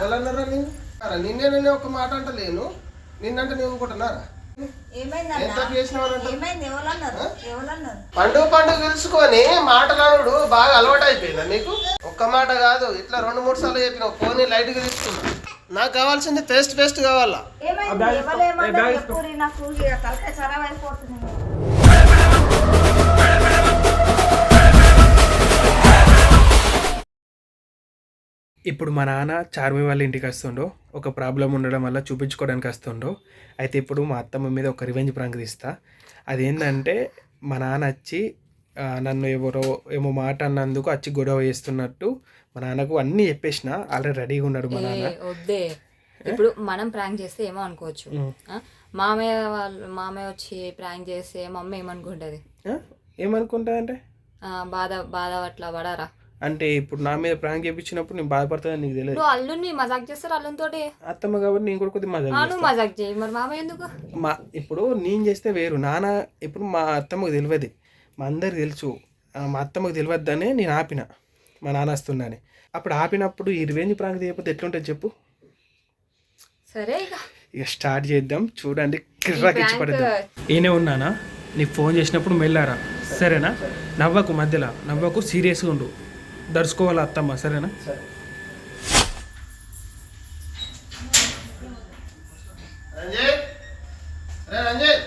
ఎవరన్నారా నేను అరే నిన్నే నిన్నే ఒక మాట అంటలేను. నిన్నంటే నేను ఇంకోటన్నారా పండుగ పండుగ తెలుసుకొని మాటలాడు బాగా అలవాటు అయిపోయిందా మీకు ఒక్క మాట కాదు ఇట్లా రెండు మూడు సార్లు చెప్పిన ఫోన్ లైట్గా తీసుకున్నా. నాకు కావాల్సింది పేస్ట్ పేస్ట్ కావాలా? ఇప్పుడు మా నాన్న చార్మి వాళ్ళ ఇంటికి వస్తుండో ఒక ప్రాబ్లం ఉండడం వల్ల చూపించుకోవడానికి వస్తుండో అయితే ఇప్పుడు మా అత్తమ్మ మీద ఒక రివెంజ్ ప్రాంక్ తీస్తా. అదేంటంటే మా నాన్న వచ్చి నన్ను ఎవరో ఏమో మాట అన్నందుకు వచ్చి గొడవ చేస్తున్నట్టు మా నాన్నకు అన్నీ చెప్పేసిన ఆల్రెడీ రెడీగా ఉన్నాడు మా నాన్న. వద్దే. ఇప్పుడు మనం ప్రాంక్ చేస్తే ఏమో అనుకోవచ్చు? మామయ్య వాళ్ళు మామయ్య వచ్చి ప్రాంక్ చేస్తే మమ్మీ ఏమనుకుంటది? ఆ? ఏమనుకుంటా ఆ, బాధ బాధ అట్లా పడారా? అంటే ఇప్పుడు నా మీద ప్రాంక్ చేయించినప్పుడు నేను బాధపడుతుందని నీకు తెలియదు. అల్లుని మజాక్ చేస్తారు అల్లునితోటి? అత్తమ్మ కాబట్టి నేను కూడా కొద్దిగా మజా నాను మజాక్ చేయి. మరి మామయ్య ఎందుకు? మా ఇప్పుడు నేను చేస్తే వేరు. నాన్న ఇప్పుడు మా అత్తమ్మకు తెలియదు. మా అందరికి తెలుసు. మా అత్తమ్మకు తెలియద్దనే నేను ఆపిన. మా నాన్న వస్తున్నాని అప్పుడు ఆపినప్పుడు ఈ రివెంజ్ ప్రాంక్ చేయకపోతే ఎట్లుంటుంది చెప్పు? సరే ఇక. స్టార్ట్ చేద్దాం. చూడండి కిర్రాకి ఇచ్చి prank- పడద్దాం ఈయనే ఉన్నానా? నీకు ఫోన్ చేసినప్పుడు మెల్లారా? సరేనా? నవ్వకు మధ్యలో. నవ్వకు సీరియస్గా ఉండు. దర్చుకోవాలి అత్తమ్మ? సరేనా రే రంజయ్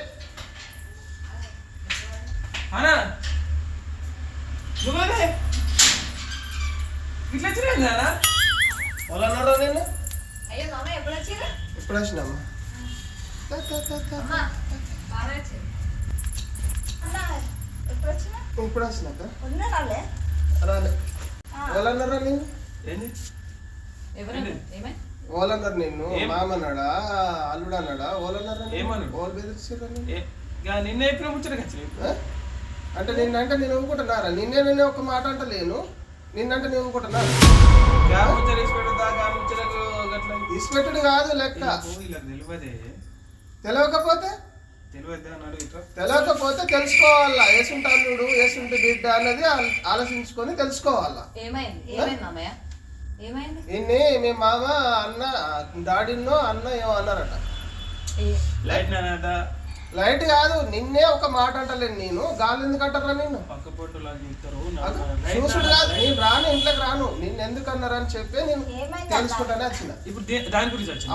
అనా నువ్వే ఇట్లా వచ్చినా ఎవరన్నారా నేను అయ్యో మామ ఎప్పుడు వచ్చిరా ఇప్పుడు వచ్చినమ్మా అన్న ఎప్పుడు వచ్చినా ఇప్పుడు వచ్చినాక ఉన్నా రాలే రాలే ఎవరన్నారా నేను ఏంది? ఓలన్నారు నిన్ను? మామన్నాడా అల్లుడు అన్నాడా ఓలన్నారా ఏమన్నాడు? ఓలు బెదిరిస్తారా నిన్న? ఎప్పుడు ముచ్చట అంటే నిన్నంటే నేను ఊరుకుంటున్నారా? నిన్నే నిన్నే ఒక మాట అంటలేను. నిన్నంటే నేను గట్ల. ఇసుపెట్టుడు కాదు లెక్క. తెలియకపోతే తెలియకపోతే తెలుసుకోవాలా. ఏసుంటి అల్లుడు ఏసుంటి బిడ్డ అన్నది ఆల్- ఆలోచించుకొని తెలుసుకోవాలా. ఏమైంది? ఏమైంది మామయ్య? ఏమైంది? నిన్నే మీ మామ అన్న డాడీనో అన్న ఏమో అన్నారట లైట్ లైట్ కాదు నిన్నే ఒక మాట అంటలేను నేను. గాలి ఎందుకు అంటారా అది చూసుడు కాదు నేను రాను ఇంట్లోకి రాను. నిన్ను ఎందుకు అన్నారని చెప్పి నేను తెలుసుకుంటానే వచ్చిన. ఇప్పుడు దాని గురించి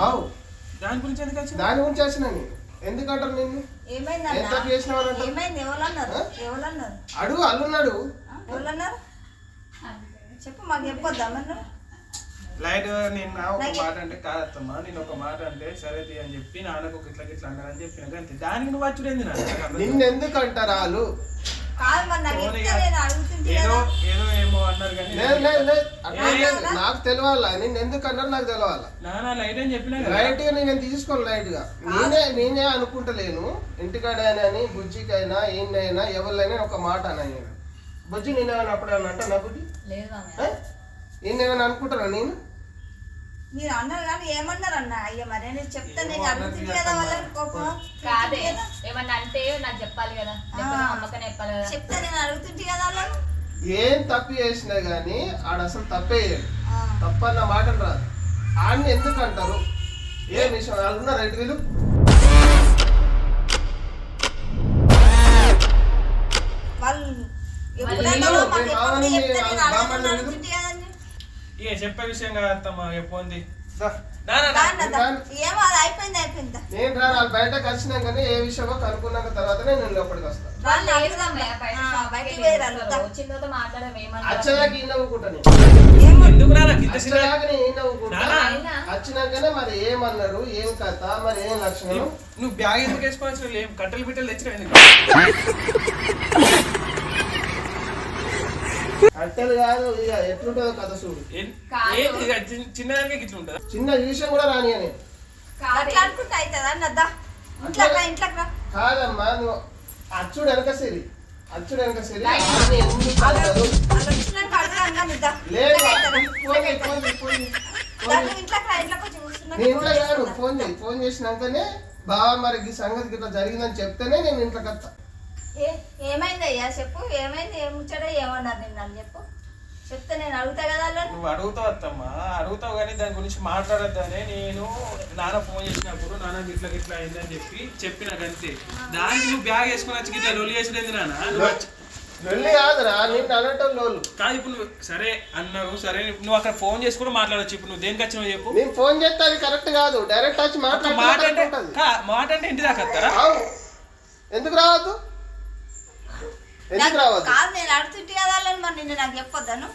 దాని గురించి దాని గురించి వచ్చిన నేను. ఎందుకంటారు నిన్ను? ఏమైంది? ఎంత చేసినావు అడుగు అల్లున్నాడు. చెప్పు మాకు చెప్పొద్దా? లైట్ నేను నా ఒక మాట అంటే కాదత్తమ్మా. నేను ఒక మాట అంటే సరే తీ అని చెప్పి నాన్నకు ఇట్లా ఇట్లా అన్నారని చెప్పిన. అంతే దానికి నువ్వు వచ్చుడేంది నాన్న? నిన్ను ఎందుకు అంటారు వాళ్ళు? నాకు నేను తెలియాలా నిన్ను ఎందుకు అన్నారు నాకు తెలియాలా నాన్న లైట్ అని చెప్పినా కదా. లైట్గా నేను తీసుకోను లైట్గా నేనే నేనే అనుకుంటలేను. ఇంటికాడైనా అని బుజ్జికైనా ఈయనైనా ఎవరినైనా ఒక మాట అన్నా నేను బుజ్జి నేనేమైనా అప్పుడు అంటా నా బుజ్జి నేనేమైనా అనుకుంటానా నేను? మీరు అన్నారు కానీ ఏమన్నారు అన్న అయ్యా మరి నేను చెప్తే నేను అడుగుతుంది కదా. వాళ్ళని కోపం? కాదే. ఏమన్నా అంటే నాకు చెప్పాలి కదా. అమ్మకనే చెప్పాలి కదా. చెప్తే నేను అడుగుతుంటే కదా వాళ్ళని ఏం తప్పు చేసినా గానీ ఆడ అసలు తప్పే ఆ, తప్పన్న మాట రాదు. ఆడిని ఎందుకు అంటారు? ఏ విషయం? వాళ్ళు ఉన్నారు రైట్ వీళ్ళు వాళ్ళు ఎప్పుడన్నా మాకు ఎప్పుడు చెప్తే నేను అడుగుతుంటే ఇక చెప్పే విషయం కాదత్తమ్మా ఎప్పుడు. ఏమో అది అయిపోయింది అయిపోయింది. నేను రా వాళ్ళు బయటకు వచ్చినాకనే ఏ విషయమో కనుక్కున్నాక తర్వాతనే నేను లోపలికి వస్తాను వాళ్ళు అడుగుదాం ఆ, బయటికి పోయి రండి. వచ్చిన తర్వాత మాట్లాడడం ఏమన్నా వచ్చేదాకా ఈ నవ్వుకుంటాను. వచ్చినాకనే మరి ఏమన్నారు ఏం కథ మరి ఏం లక్షణం? నువ్వు బ్యాగ్ ఎందుకు? ఏం కట్టెలు బిట్టెలు తెచ్చినావు ఎందుకు? అట్టలు కాదు ఇక ఎట్లుంటుందో కథ చూడు. చిన్న- చిన్నదానికే ఉంటుందా? చిన్న విషయం కూడా రాని అని. అట్లా అనుకుంటే అవుతుందా అన్నద్దా ఇంట్లోకి రా ఇంట్లోకి రా. కాదమ్మా నువ్వు అచ్చుడు వెనక సిరి అచ్చుడు వెనక సిరి? ఫోన్ చేయి, ఫోన్ ఇంట్లో చేసినాకనే బావ మరి ఈ సంగతి గిట్లా జరిగిందని చెప్తేనే నేను ఇంట్లోకి వస్తా. ఏమైంది అయ్యా చెప్పు ఏమైంది? ఏం ముచ్చట ఏమన్నారు నిన్ను అని చెప్పు. చెప్తే నేను అడుగుతా కదా నువ్వు అడుగుతావు అత్తమ్మా. అడుగుతావు కానీ దాని గురించి మాట్లాడొద్దని నేను నాన్న ఫోన్ చేసినప్పుడు నాన్న గిట్ల గిట్ల అయిందని చెప్పి చెప్పిన అంతే దానికి నువ్వు బ్యాగ్ వేసుకుని వచ్చి గిట్ల లొలి చేసుడేంది నాన్న. కాదురా నిన్ను అనటం లోలు కాదు ఇప్పుడు నువ్వు సరే అన్నారు సరే నువ్వు అక్కడ ఫోన్ చేసి కూడా మాట్లాడొచ్చు. ఇప్పుడు నువ్వు దేనికి వచ్చినావు చెప్పు. నేను ఫోన్ చేస్తే అది కరెక్ట్ కాదు. డైరెక్ట్ వచ్చి ఒక మాట అంటే మాట అంటే ఇంటి దాకా ఎందుకు రావద్దు? ఎందుకు రావద్దు? కాదు నేను అడుగుతుంటే కదా వాళ్ళని మరి నిన్ను నాకు చెప్పొద్దాను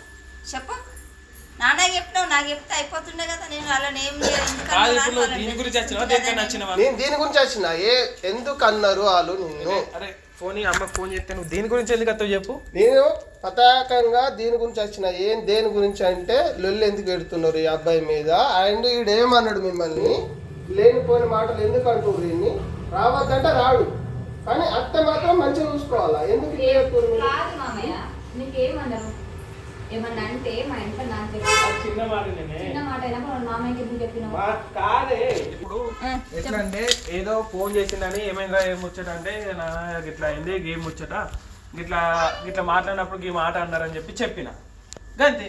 చెప్పు. నాన్న చెప్పినావు నాకు చెప్తే అయిపోతుండే కదా నేను వాళ్ళని ఏం కాదు ఇప్పుడు నువ్వు దీని గురించి వచ్చినావా? వచ్చినావా? నేను దీని గురించి వచ్చిన? ఏ ఎందుకు అన్నారు వాళ్ళు నిన్ను? అరే ఫోన్ అమ్మ ఫోన్ చేస్తే నువ్వు దీని గురించి ఎందుకు వస్తావు చెప్పు? నేను పతాకంగా దీని గురించి వచ్చిన. ఏం దేని గురించి అంటే లొల్లి ఎందుకు పెడుతున్నారు ఈ అబ్బాయి మీద? అండ్ ఈడేమన్నాడు మిమ్మల్ని? లేనిపోయిన మాటలు ఎందుకు అంటున్నారు రావద్దంటే రాడు. కానీ అత్త మాత్రం మంచిగా చూసుకోవాలా? ఎందుకు ఇట్లా చెప్తున్నారు? మీరు? కాదు మామయ్య నీకేమన్నారు ఏమన్నా అంటే మా ఇంట్లో నాకు చెప్పి చిన్న మాట నేనే. చిన్న మాట అయినప్పుడు వాళ్ళ మామయ్యకి ఎందుకు చెప్పినావు? మా కాదే. ఇప్పుడు ఆ, ఎట్లా అంటే ఏదో ఫోన్ చేసిందని ఏమైందా ఏం ముచ్చట అంటే నాన్న గిట్లా అయింది గేమ్ ముచ్చట? గిట్లా గిట్లా మాట్లాడినప్పుడు ఈ మాట అన్నారని చెప్పి చెప్పిన. గంతే.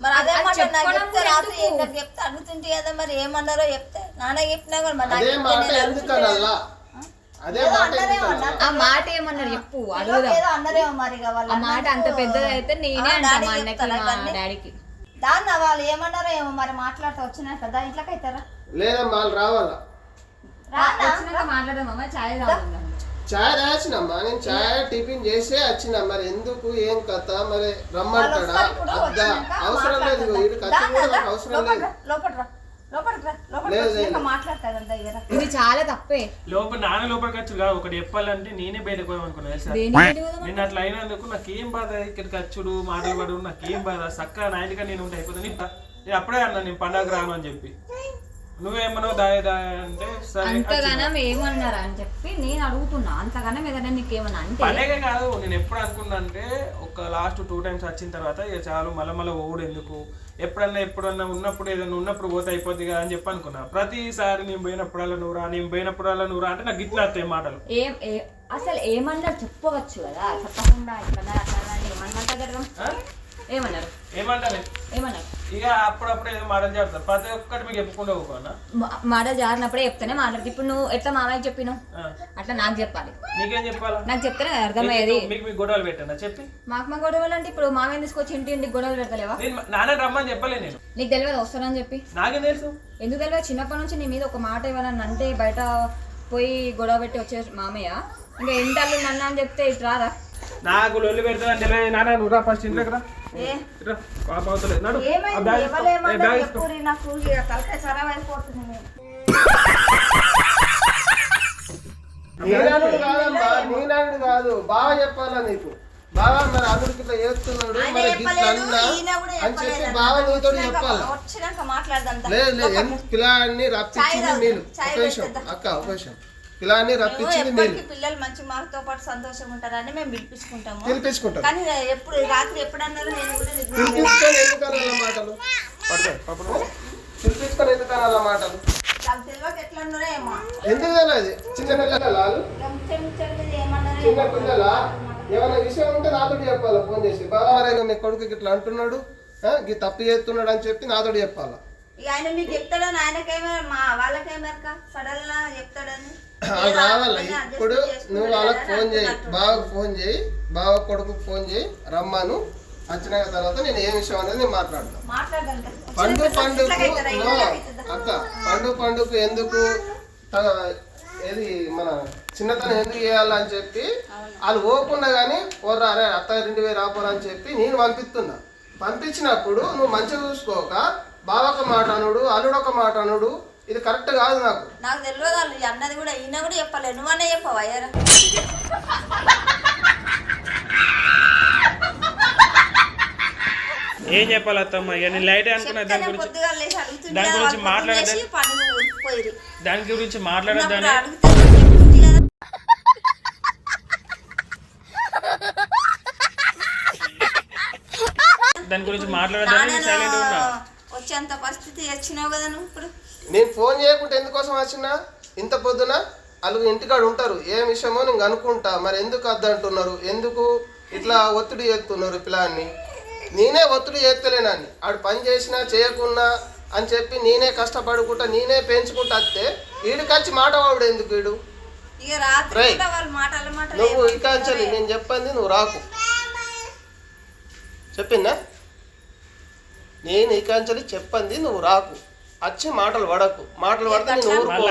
మరి అదే మాట చెప్తే కూడా రాత్రి ఎందుకు? నాకు చెప్తే అడుగుతుంటే కదా మరి ఏమన్నారో చెప్తే. నాన్న చెప్పినా కూడా మరి ఆ మాట ఏమన్నారు చెప్పు ఆ మాట అంత పెద్దదైతే నేనే మా అన్నకి మా? డాడీకి. దాన్న వాళ్ళు ఏమన్నారో ఏమో మరి మాట్లాడుతూ వచ్చినా కదా ఇంట్లోకి అవుతారా లేదమ్మా వాళ్ళు రావాలా? వచ్చినాక ఛాయ్ తాగుదాం చాయ్ రాసినమ్మా నేను చాయ్ టిఫిన్ చేసే వచ్చిన మరి ఎందుకు ఏం కథ మరి రమ్మంటాడా? అవసరం లేదు అవసరం లేదు. ఇది చాలా తప్పే. లోపల నాన్న లోపలికి వచ్చి కాదు. ఒకటి చెప్పాలంటే నేనే బయటకు పోదాం? నిన్న అట్లా అయినందుకు నాకేం బాధ? ఇక్కడికి వచ్చుడు మాటలు పడు నాకేం బాధ? చక్కగా నా ఇంటిగా నేను ఉంటే అయిపోతుంది. నేను నేను అప్పుడే అన్నా నేను పండగ రాను అని చెప్పి. నువ్వేమన్నావు దాయ దాయ అంటే. అంతగానం ఏమన్నారు అని చెప్పి నేను అడుగుతున్నా. అంతగానం ఏదైనా నీకేమన్నా అంటే పండగే కాదు నేను ఎప్పుడు అనుకున్నా అంటే ఒక లాస్ట్ టూ టైమ్స్ వచ్చిన తర్వాత ఇక చాలు మళ్ళీ మళ్ళీ ఓడు ఎందుకు ఎప్పుడన్నా ఎప్పుడన్నా ఉన్నప్పుడు ఏదన్నా ఉన్నప్పుడు పోతే అయిపోద్ది కదా అని చెప్పి అనుకున్నా. ప్రతిసారి నేను పోయినప్పుడల్లా నువ్వు రా నేను పోయినప్పుడల్లా నువ్వు రా అంటే నాకు గిట్లా వస్తాయి మాటలు. ఏం ఏ- అసలు ఏమన్నారు చెప్పవచ్చు కదా? చెప్పకుండా అన్నారు, ఏమన్నారు? ఏమన్నారు ఏమన్నారు? ఇక అప్పుడప్పుడు ఏదో మాటలు చెప్తారు ప్రతి ఒక్కటి మీకు జారినప్పుడే చెప్తేనే మాట్లాడుతుంది ఇప్పుడు నువ్వు ఎట్లా మామయ్యకి చెప్పినావు? అట్లా నాకు చెప్పాలి. నీకేం చెప్పాలా? నాకు చెప్తేనే అర్థమయ్యేది. మీకు మీకు గొడవలు పెట్టానా? చెప్పి. మాకు మా గొడవలు అంటే ఇప్పుడు మామయ్య తీసుకొచ్చి ఇంటి ఇంటికి గొడవలు పెడతలేవా? నేను నాన్న రమ్మని చెప్పలే నేను. నీకు తెలియదు వస్తానని చెప్పి? నాకేం తెలుసు? ఎందుకు తెలియదు? చిన్నప్పటి నుంచి నీ మీద ఒక మాట ఇవ్వాలని అంటే బయట పోయి గొడవ పెట్టి వచ్చే మామయ్య. ఇంకా ఎంతళ్ళు నన్ను అని చెప్తే ఇటు రారా? నాకు లొల్లి పెడతా నాన్న నువ్వు రా ఫస్ట్ ఇంట్లోకి రా. రా పాప అవుతలేదు నడు నేను. నీనాడు కాదు. బాగా చెప్పాలా నీకు? బాగా మరి అతనికి ఇట్లా చేస్తున్నాడు మరి అని చెప్పి. బాగా నీతో చెప్పాలా. లేదు లేదు పిల్లాన్ని రప్పించింది చాయ్ ఒక పెట్టేద్దాం. అక్క ఒక పిల్లాన్ని మేము రప్పించింది ఎప్పటికీ పిల్లలు మంచి మాతో పాటు సంతోషంగా ఉంటారని మేము పిలిపించుకుంటాము. పిలిపించుకుంటారు కానీ ఎప్పుడు రాత్రి ఎప్పుడన్నారు నేను కూడా పిలిపించుకొని ఎందుకు అనాల మాటలు. పిలిపించుకొని ఎందుకు అనాల మాటలు? నాకు తెలియక ఎట్లా ఉన్నారో ఏమో. ఎందుకు తెలియదు చిన్న పిల్లల చిన్న. పిల్లల ఏమైనా విషయం ఉంటే నాతో చెప్పాలా? ఫోన్ చేసి. బాగా మీ కొడుకు ఇట్లా అంటున్నాడు. ఆ, గీ తప్పు చేస్తున్నాడు అని చెప్పి నాతో చెప్పాలా? ఆయన మీకు చెప్తాడని ఆయనకేమే మా వాళ్ళకేమేరక సడన్గా చెప్తాడని. వాళ్ళు రావాలా. ఇప్పుడు నువ్వు వాళ్ళకి ఫోన్ చేయి. బాగా ఫోన్ చేయి. బాగా కొడుకు ఫోన్ చేయి. రమ్మాను. వచ్చిన తర్వాత నేను ఏ విషయం అనేది మాట్లాడతాను. పండు పండుకు? అక్క పండు పండుకు ఎందుకు ఏది మన చిన్నతనం ఎందుకు చేయాలని చెప్పి వాళ్ళు ఓకుండా కానీ పోర్రా అరే అత్తారింటి పోయి రాపోరా అని చెప్పి నేను పంపిస్తున్నా. పంపించినప్పుడు నువ్వు మంచిగా చూసుకోక బావొక మాట అనుడు అల్లుడొక మాట అనుడు ఇది కరెక్ట్ కాదు నాకు. నాకు తెలియదు వాళ్ళు అన్నది కూడా ఈయన కూడా చెప్పలే. నువ్వనే చెప్పవా అయ్యారా? ఏం చెప్పాలి అత్తమ్మ? ఇక నేను లైట్ అనుకున్నా దాని గురించి పొద్దుగా లేచి దాని గురించి వాళ్ళు పొద్దున్న మాట్లాడదా? లేచి దాని గురించి ఉన్నప్పుడు మాట్లాడద్దని అడిగితే చెప్తుంది కదా. దాని గురించి మాట్లాడద్దని సైలెంట్ వచ్చేంత పరిస్థితి వచ్చినావు కదా నువ్వు ఇప్పుడు? నేను ఫోన్ చేయకుంటే ఎందుకోసం వచ్చినా? ఇంత పొద్దున వాళ్ళు ఇంటికాడ ఉంటారు. ఏ విషయమో నేను అనుకుంటా మరి ఎందుకు అద్దంటున్నారు? ఎందుకు ఇట్లా ఒత్తిడి చేస్తున్నారు పిల్లాన్ని? నేనే ఒత్తిడి చేస్తలేనని ఆడు పని చేసినా చేయకున్నా అని చెప్పి నేనే కష్టపడుకుంటా నేనే పెంచుకుంటా వస్తే వీడికొచ్చి మాట వాడు ఎందుకు వీడు? ఇక నువ్వు ఇకాంచలి నేను చెప్పింది నువ్వు రాకు. చెప్పిందా? నేను ఇకాంచలి చెప్పింది నువ్వు రాకు. వచ్చి మాటలు పడకు. మాటలు పడితే నేను ఊరుకోను.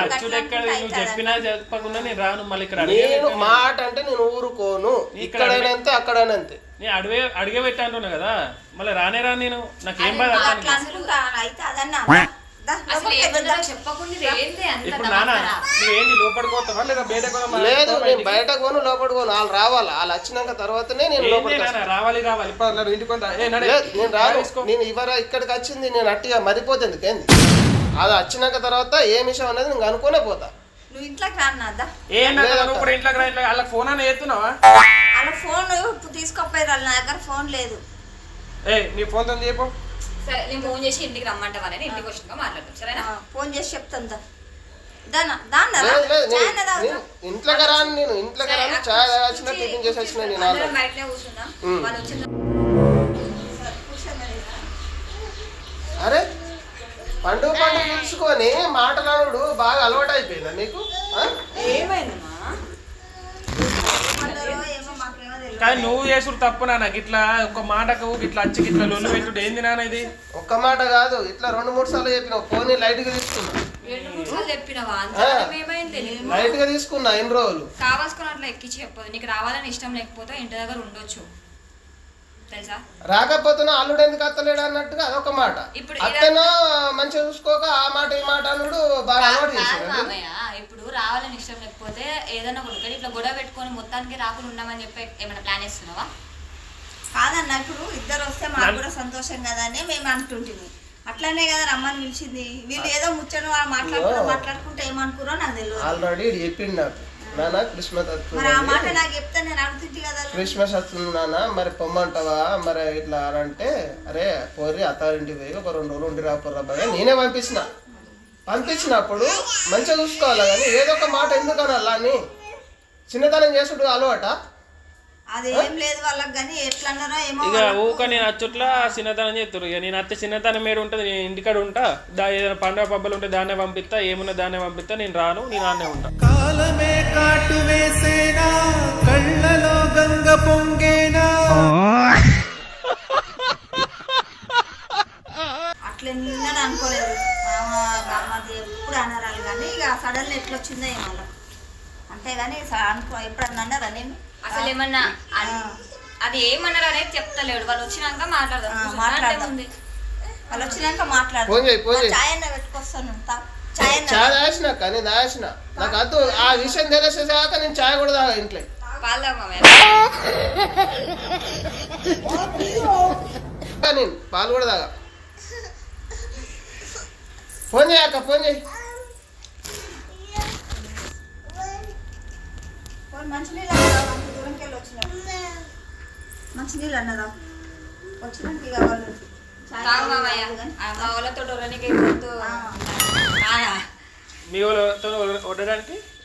నేను రాను మళ్ళీ ఇక్కడ నేను అడిగే మాట అంటే నేను ఊరుకోను. ఇక్కడైనా అంతే అక్కడైనా అంతే. నేను అడిగే అడిగే పెట్టి అంటున్నా కదా. మళ్ళీ రానే రా నేను. నాకేం బాధ ఇప్పుడు లోపడిపోతావా లేదా నేను బయటికి? బయటకు పోను లోపలికి పోను. వాళ్ళు రావాలి? వాళ్ళు వచ్చినాక తర్వాతనే నేను నాన్న, రావాలి రావాలి. నేను రాను. నేను ఇవర ఇక్కడికి వచ్చింది నేను అట్టిగా మరిపోతుంది ఏంది? అది వచ్చినాక తర్వాత ఏ విషయం అనేది నేను అనుకునే పోతా. నువ్వు ఇంట్లోకి రాన్నదా ఏ నాన్న, నువ్వు ఇప్పుడు ఇంట్లోకి రా ఇంట్లోకి వాళ్ళకి ఫోన్ అని ఎత్తున్నావా వాళ్ళ ఫోన్ తీసుకోపోయారు వాళ్ళు నా దగ్గర ఫోన్ లేదు. ఏ నీ ఫోన్తో చెప్పు. సరే నేను ఫోన్ చేసి ఇంటికి రమ్మంటావని ఇంటికి వచ్చినాక మాట్లాడతాం సరేనా? ఫోన్ చేసి చెప్తాను నేను ఇంట్లోకి రాను నేను ఇంట్లోకి రాను. చాయ్ వచ్చిన టిఫిన్ చేసి నేను అరే పండుగ పండుగ పిలుచుకొని మాటలాడు బాగా అలవాటు అయిపోయిందా మీకు ఆ? ఏమైందమ్మా? కానీ నువ్వు చేసుడు తప్పు నాన్న. ఇట్లా ఒక మాటకు ఇట్లా అచ్చి ఇట్లా లొల్లు పెట్టుడు. ఏంది నాన్న ఇది? ఒక్క మాట కాదు. ఇట్లా రెండు మూడు సార్లు చెప్పిన ఫోన్ లైట్గా తీసుకున్నా. రెండు మూడు సార్లు చెప్పినావా? అంత ఏమైంది? తెలియదు లైట్గా తీసుకున్నా ఎన్ని రోజులు. కావాల్సుకుని అట్లా ఎక్కించి చెప్పదు. నీకు రావాలని ఇష్టం లేకపోతే ఇంటి దగ్గర ఉండొచ్చు. తెలుసా? రాకపోతే అల్లుడు ఎందుకు అత్తలేడు అన్నట్టుగా అదొక మాట. ఇప్పుడు అత్తనో మంచిగా చూసుకోక ఆ మాట ఈ మాట అన్నాడు బాగా అలవాటు రావాలని ఇష్టం లేకపోతే ఏదైనా కొడుకు ఇట్లా గొడవ పెట్టుకొని మొత్తానికి రాకుండా ఉండమని చెప్పి ఏమైనా ప్లాన్ వేస్తున్నావా కాదన్న ఇప్పుడు ఇద్దరు వస్తే మాకు కూడా సంతోషం కదా అని మేము అంటుంటుంది అట్లనే కదా రమ్మని పిలిచింది. వీళ్ళు ఏదో ముచ్చట మాట్లాడుకుంటూ మాట్లాడుకుంటే ఏమనుకురో నాకు తెలియదు ఆల్రెడీ ఈడు చెప్పిండు నాకు. నాన్న క్రిస్మస్ మరి ఆ మాట వస్తుంది నాకు చెప్తే నేను అడుగుతుంది కదా క్రిస్మస్ వస్తుంది నాన్న మరి పొమ్మంటావా? మరి ఇట్లా అంటే అరే పోరి అత్తారింటికి పోయి ఒక రెండు రోజులు ఉండి రాపోర్రా బాగా నేనే పంపించిన పంపించినప్పుడు మంచిగా చూసుకోవాలి కానీ ఏదో ఒక మాట ఎందుకు అనాలా అని చిన్నతనం చేసుడు అలవాట? అదేం లేదు వాళ్ళకి కానీ ఎట్లా అన్నారో ఏమో ఇక ఊక నేను అచ్చుట్లా చిన్నతనం చేస్తారు ఇక నేను అత్తే చిన్నతనం ఏడు ఉంటుంది నేను ఇంటికాడ ఉంటా దా ఏదైనా పండుగ పబ్బలు ఉంటే దాన్నే పంపిస్తా ఏమున్నా దాన్నే పంపిస్తా నేను రాను నేను ఆన్నే ఉంటా. కాలమే కాటు వేసేనా కళ్ళలో గంగ పొంగేనా? అట్లా నిన్నని అనుకోలేదు. మామ బామ్మది ఎప్పుడు అన్నారు కానీ ఇక సడన్లీ ఎట్లా వచ్చిందో ఏమో అంతేగాని స- అనుకో ఎప్పుడన్నా అన్నారా నేను అసలు ఏమన్నా అది ఏమన్నారు అనేది చెప్తలేడు. వాళ్ళు వచ్చినాక మాట్లాడదాం. మాట్లాడదాం. ఏముంది? వాళ్ళు వచ్చినాక మాట్లాడు ఫోన్ చేయి అన్న పెట్టుకొస్తాను చాయ్ దాచిన కానీ దాచిన నాకు అద్దు ఆ విషయం తెలిసేసాక నేను చాయ్ కూడా తాగా ఇంట్లో. పాలు కూడా తాగా. ఫోన్ చేయక్క ఫోన్ చేయి పోనీ మంచినీళ్ళు అన్నదా వచ్చిన వచ్చినాక ఇక వాళ్ళు మా వాళ్ళతో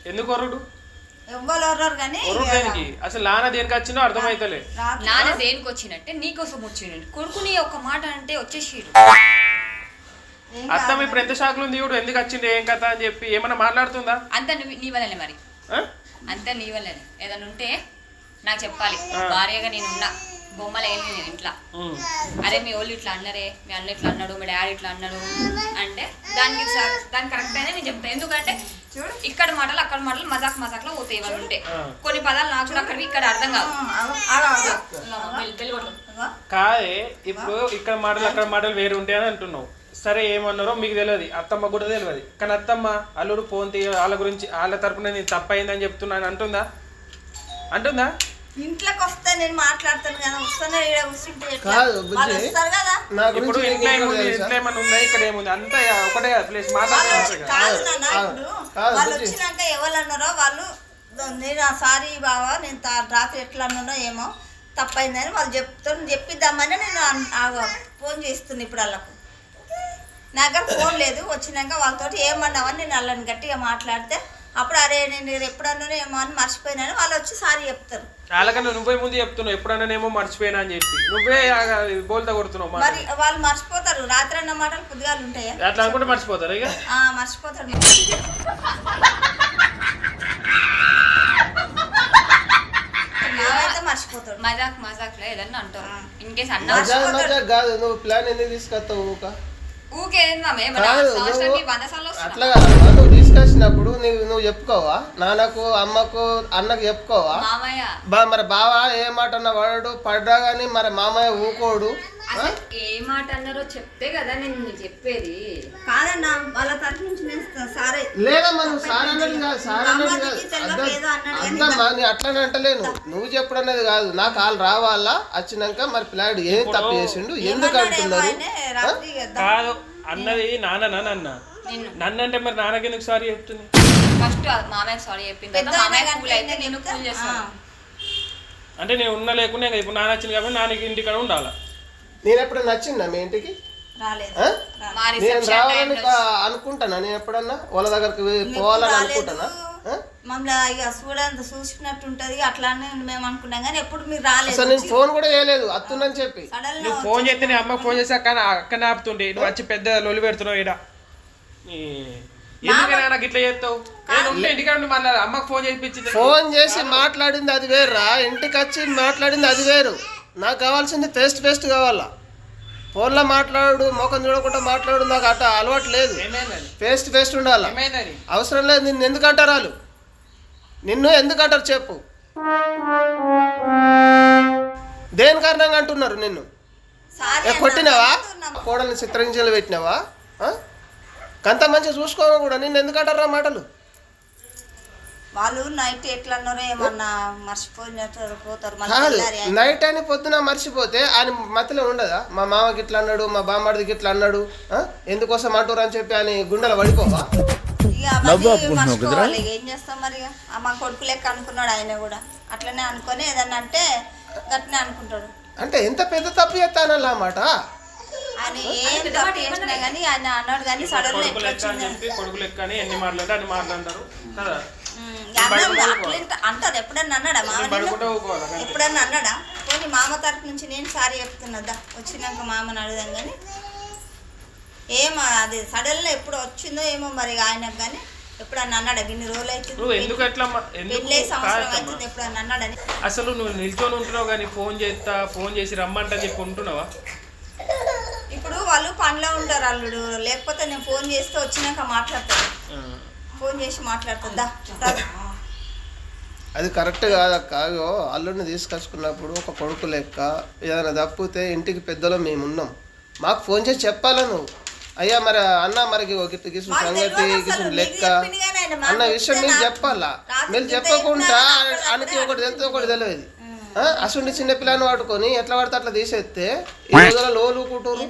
ఎందుకు వరుడు ఎవ్వరు కానీ అసలు నాన్న దేనికి వచ్చినో అర్థమైతలే. నాన్న దేనికి వచ్చినట్టే నీకోసం వచ్చిండు. కొడుకుని ఒక మాట అంటే వచ్చేసిడు ఏం అత్తమ్మ ఇప్పుడు ఎంత షాక్లు ఉంది ఎందుకు వచ్చింది ఏం కథ అని చెప్పి ఏమన్నా మాట్లాడుతుందా? అంతా నువ్వు నీ వల్లనే మరి? అంతా నీ వల్లనే. ఏదైనా ఉంటే నాకు చెప్పాలి. భార్యగా నేను ఉన్నా బొమ్మలు ఏమి నేను ఇంట్లో. అరే మీ వాళ్ళు ఇట్లా అన్నారే మీ అన్న ఇట్లా అన్నాడు మీ డాడీ ఇట్లా అన్నాడు అంటే దానికి దానికి కరెక్ట్ అయినా నేను చెప్తాను ఎందుకంటే చూడు ఇక్కడ మాటలు అక్కడ మాటలు మజాక్ మజాక్లో పోతాయి ఇవన్నీ ఉంటాయి ఆ. కొన్ని పదాలు నాకు కూడా అక్కడివి ఇక్కడ అర్థం కాదు. కాదే ఇప్పుడు ఇక్కడ మాటలు అక్కడ మాటలు వేరు ఉంటాయని అంటున్నావు. సరే ఏమన్నారో మీకు తెలియదు. అత్తమ్మ కూడా తెలియదు. కానీ అత్తమ్మ అల్లుడు ఫోన్ తీయ వాళ్ళ గురించి వాళ్ళ తరపున నేను తప్పయిందని చెప్తున్నాను అంటుందా? అంటుందా? ఇంట్లోకి వస్తే నేను మాట్లాడతాను కదా వస్తేనే ఈడ కూర్చుంటే ఎట్లా? కాదు, బుజ్జి. వాళ్ళు వస్తారు కదా? నా ఇప్పుడు గురించి ఇంట్లో నీకు ఏముంది తెలుసా? ఇంట్లో ఏమన్నా ఉందా? ఇక్కడ ఏముంది? అంతా ఒకటే ప్లేస్ వాళ్ళు మాట్లాడుతున్నారు వచ్చి- కాదు నాన్న కాదు, ఇప్పుడు కాదు, వాళ్ళు బుజ్జి. వచ్చినాక ఎవరు అన్నారో వాళ్ళు ద- నేను సారీ బావా నేను తా- రాత్రి ఎట్లా అన్నానో ఏమో తప్పైందని వాళ్ళు చెప్తాను చెప్పిద్దామని నేను అన్- ఆ ఫోన్ చేస్తున్నా ఇప్పుడు వాళ్ళకు. నా దగ్గర ఫోన్ లేదు. వచ్చినాక వాళ్ళతోటి ఏమన్నావని నేను వాళ్ళని గట్టిగా మాట్లాడితే అప్పుడు అరే నేను ఎప్పుడన్నా ఏమో అని మర్చిపోయినాను వాళ్ళు వచ్చి సారీ చెప్తారు. వాళ్ళకన్నా నువ్వే ముందు చెప్తున్నావు ఎప్పుడన్నానేమో మర్చిపోయినా అని చెప్పి. నువ్వే బోల్తా కొడుతున్నావు. మరి వాళ్ళు మర్చిపోతారు. రాత్రి అన్న మాటలు పొద్దుగాలు ఉంటాయా? అట్లా అనుకుంటే మర్చిపోతారు ఇక. మర్చిపోతాడు మజాక్ మజాక్లో ఏదన్నా అంటారు. ఇన్ కేస్ అన్న కాదు. నువ్వు ప్లాన్ ఎందుకు తీసుకొస్తావు అట్లా కాదు నువ్వు తీసుకొచ్చినప్పుడు నువ్వు నువ్వు చెప్పుకోవా? నాన్నకు అమ్మకు అన్నకు చెప్పుకోవా? మామయ్య. బా మరి బావ ఏ మాట అన్న వాడు పడ్డా కానీ మరి మామయ్య ఊకోడు? అసలు ఏ మాట అన్నారో చెప్తే కదా నేను చెప్పేది. కాదన్నా వాళ్ళ తరఫు నుంచి నేను సారే. లేదమ్మా నువ్వు సార్ అన్నది కాదు సార్ అన్నది కాదు. అర్థం అర్థమ్మా నేను అట్లనే అంటలేను. నువ్వు చెప్పడం అనేది కాదు. నాకు వాళ్ళు రావాలా? వచ్చినాక మరి పిల్లాడు ఏం తప్పు చేసిండు? ఎందుకు అంటున్నారు? రాత్రి కదా. అన్నది నాన్న నన్న నిన్ను నన్ను. అంటే మరి నాన్నకి ఎందుకు సారీ చెప్తుంది? ఫస్ట్ మామయ్య సారీ చెప్పింది. పెద్ద మామయ్య కూల్ అయితే నేను కూల్ చేస్తాను. అంటే నేను ఉన్న లేకుండా ఇంకా ఇప్పుడు నాన్న వచ్చింది కాబట్టి నాన్నకి ఇంటికాడ ఉండాలా? నేను ఎప్పుడు నచ్చిందా మీ ఇంటికి? నేను రావాలని అనుకుంటానా? నేను ఎప్పుడన్నా వాళ్ళ దగ్గరికి పోయి- పోవాలని అనుకుంటానా? మమ్మల్ని చూడంత చూసుకున్నట్టు ఉంటది అట్లానే మేము అనుకున్నాం. కానీ ఎప్పుడు మీరు రాలేదు. అసలు నేను ఫోన్ కూడా చేయలేదు అత్తుందని చెప్పి. నువ్వు ఫోన్ చేస్తే నీ అమ్మకి ఫోన్ చేస్తే అక్క అక్కనే ఆపుతుండే నువ్వు వచ్చి పెద్ద లొలి పెడుతున్నావు ఈడ. ఎందుకని నాకు ఇట్లా చేస్తావు? నేను అమ్మకి ఫోన్ చేయించింది ఫోన్ చేసి మాట్లాడింది అది వేరురా. ఇంటికి వచ్చి మాట్లాడింది అది వేరు. నాకు కావాల్సింది ఫేస్ టు ఫేస్ కావాలా? ఫోన్లో మాట్లాడు ముఖం చూడకుండా మాట్లాడు నాకు అట్ట అలవాటు లేదు. ఫేస్ టు ఫేస్ ఉండాలా? అవసరం లేదు నిన్ను ఎందుకు అంటారు వాళ్ళు? నిన్ను ఎందుకు అంటారు చెప్పు. దేని కారణంగా అంటున్నారు నిన్ను? కొట్టినావా. కోడల్ని చిత్రహింసలు పెట్టినావా? ఆ? కంత మంచిగా చూసుకోవడం కూడా నిన్ను ఎందుకు అంటారా మాటలు? వాళ్ళు నైట్ ఎట్లా అన్నారో ఏమన్నా మర్చిపోయినట్టు పోతారు మళ్ళీ ఆయన- నైట్ అని పొద్దున మర్చిపోతే ఆయన మతిలో ఉండదా? మా మామకి ఇట్లా అన్నాడు మా బామ్మడికి ఇట్లా అన్నాడు? ఎందుకోసం అంటారు అని చెప్పి అని గుండెలు పడిపోవా? ఏం చేస్తాం మరి మా కొడుకు లెక్క అనుకున్నాడు ఆయన కూడా. అట్లనే అనుకొని ఏదన్నా అంటే గట్టినే అనుకుంటాడు. అంటే ఎంత పెద్ద తప్పు చేస్తానల్లా మాట? ఆయన ఏం తప్పు చేసినా కానీ ఆయన అన్నాడు కానీ సడన్ కొడుకు ఎట్లా అని వచ్చింది కొడుకు లెక్క అని ఎన్ని కదా ఉమ్, ఇక అన్నాడు, అట్లా అంటారు. ఎప్పుడన్నా అన్నాడా మామ. ఎప్పుడన్నా అన్నాడా? పోనీ మామ తరపు నుంచి నేను సారీ చెప్తున్నదా వచ్చినాక మామని అడుగుదాం కానీ ఏమో అది సడన్గా ఎప్పుడు వచ్చిందో ఏమో మరి ఆయనకు కానీ ఎప్పుడన్నా అన్నాడా? ఇన్ని రోజులు అవుతుంది ఎందుకు పెళ్ళి సంవత్సరం. అవుతుంది ఎప్పుడన్నా అన్నాడని అసలు నువ్వు నిల్చొని ఉంటున్నావు కానీ ఫోన్ చేస్తా ఫోన్ చేసి రమ్మంటా చెప్పి ఉంటున్నావా? ఇప్పుడు వాళ్ళు పనిలో ఉంటారు అల్లుడు. లేకపోతే నేను ఫోన్ చేస్తే వచ్చినాక మాట్లాడతాను. ఫోన్ చేసి మాట్లాడుతుందా. అది కరెక్ట్ కాదక్క. అయ్యో అల్లుడిని తీసుకొచ్చుకున్నప్పుడు ఒక కొడుకు లెక్క ఏదైనా తప్పితే ఇంటికి పెద్దలో మేము ఉన్నాం మాకు ఫోన్ చేసి చెప్పాలా నువ్వు? అయ్యా మరి అన్న మరి గిట్టు గిసు మాకు సంగతి లెక్క. అన్న విషయం మీరు చెప్పాలా? మీరు చెప్పకుండా ఆయనకి ఒకటి తెలితే ఒకటి తెలియదు. ఆ? అసలు చిన్న పిల్లని పట్టుకొని ఎట్లా పడితే అట్లా తీసేస్తే ఈ రోజుల లోలు కుటూరు?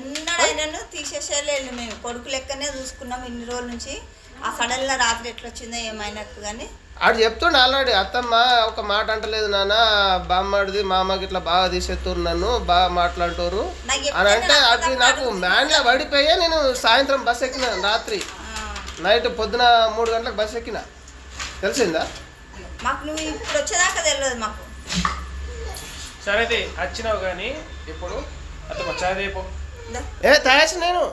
తీసేసేయలేదు మేము. కొడుకు లెక్కనే చూసుకున్నాం ఇన్ని రోజుల నుంచి. ఆ సడన్గా రాత్రి ఎట్లా వచ్చిందో ఏమైనట్టు కానీ ఆడు చెప్తుండే ఆల్రెడీ అత్తమ్మ ఒక మాట అంటలేదు నాన్న బామ్మడిది మామకి ఇట్లా బాగా తీసేస్తారు నన్ను బాగా మాట్లాడుతారు అని అంటే అది నాకు మ్యాన్లో పడిపోయే నేను సాయంత్రం బస్ ఎక్కిన రాత్రి. నైట్ పొద్దున మూడు గంటలకు బస్ ఎక్కిన. తెలిసిందా? మాకు నువ్వు ఇప్పుడు వచ్చేదాకా తెలియదు మాకు. సరే అయితే వచ్చినావు కానీ ఇప్పుడు రేపు దా. ఏ తాగొచ్చు నేను?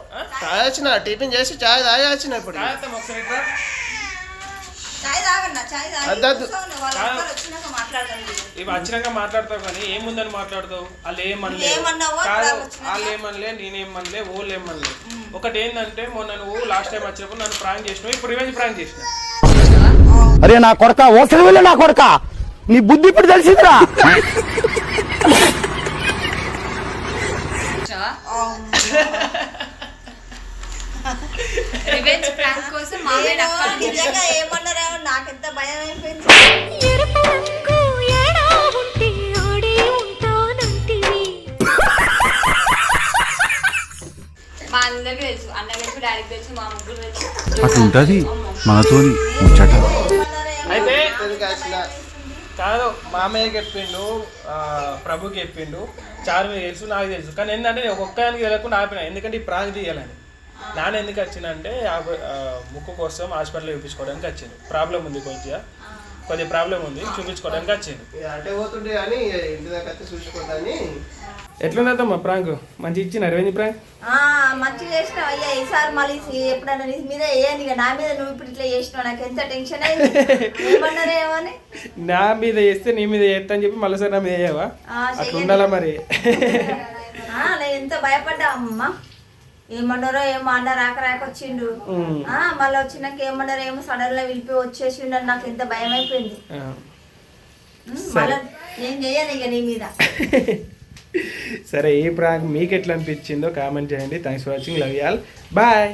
తాగొచ్చిన టిఫిన్ చేసి చాయ్ తాగొచ్చిన ఇప్పుడు. ఇవి వచ్చినాక మాట్లాడతావు కానీ ఏముందని మాట్లాడతావు? వాళ్ళు ఏమనలే ఏమన్నావో కాదు. వాళ్ళు ఏమనలే నేనేమనలే ఓళ్ళు ఏమనలే. ఒకటి ఏంటంటే మొన్న నువ్వు లాస్ట్ టైం వచ్చినప్పుడు నన్ను ప్రాంక్ చేసినావు ఇప్పుడు రివెంజ్ ప్రాంక్ చేసిన. అరే నా కొడక వెళ్ళి నా కొడక. నీ బుద్ధి ఇప్పుడు తెలిసిందిరా. రివెంజ్ ప్రాంక్ కోసం మామయ్య నేను అక్కడ నుంచి నిజంగా ఏమన్నారేమో నాకెంత భయం అయిపోయింది. ఎరుపంకు ఏడా ఉంటే ఆడే ఉంటానంటివి. మా అందరికి తెలుసు అన్న తెలుసు డాడీకి తెలుసు మా ముగ్గురు తెలుసు. అట్లుంటది మనతోని ముచ్చట. అయితే కాదు మామయ్య చెప్పిండు ఆ, ప్రభుకి చెప్పిండు. చారు మీద తెలుసు నాకు తెలుసు. కానీ ఏంటంటే నేను ఒక్కదానికి తెలియకుండా ఆపిన. ఎందుకంటే ఈ ప్రాంక్ తీయాలని. నాన్న ఎందుకు వచ్చిందంటే ముక్కు కోసం హాస్పిటల్ చూపించుకోవడానికి వచ్చింది ప్రాబ్లం ఉంది కొద్దిగా కొద్దిగా ప్రాబ్లం ఉంది చూపించుకోవడానికి వచ్చింది అంటే పోతుండే కానీ ఇంటి దగ్గర చూసుకోవడానికి ఎట్లున్నదమ్మా ప్రాంక్? మంచి ఇచ్చిన రివెంజ్ ప్రాంక్? ఆ, మంచిగా చేసినావు. అయ్యా ఈసారి మళ్ళీ ఈ- ఎప్పుడైనా నీ మీద వేయండి ఇక నా మీద నువ్వు ఇప్పుడు ఇట్లా చేసినావు. నాకు ఎంత టెన్షన్ అని నా మీద వేస్తే నీ మీద వేస్తా అని చెప్పి మళ్ళీ నా మీద వేయవా? అట్లా. ఉండాలా మరి? నేను ఎంత భయపడ్డా అమ్మ. ఏమన్నారో ఏమో అన్న రాక రాక వచ్చిండు. మళ్ళీ వచ్చినాక ఏమన్నారో ఏమో సడన్గా వెళ్ళిపి వచ్చేసిండు అని నాకు ఎంత భయం అయిపోయింది మళ్ళా నేను చేయను ఇక నీ మీద. సరే ఈ ప్రాంక్ మీకు ఎట్లా అనిపించిందో కామెంట్ చేయండి. Thanks for watching love y'all bye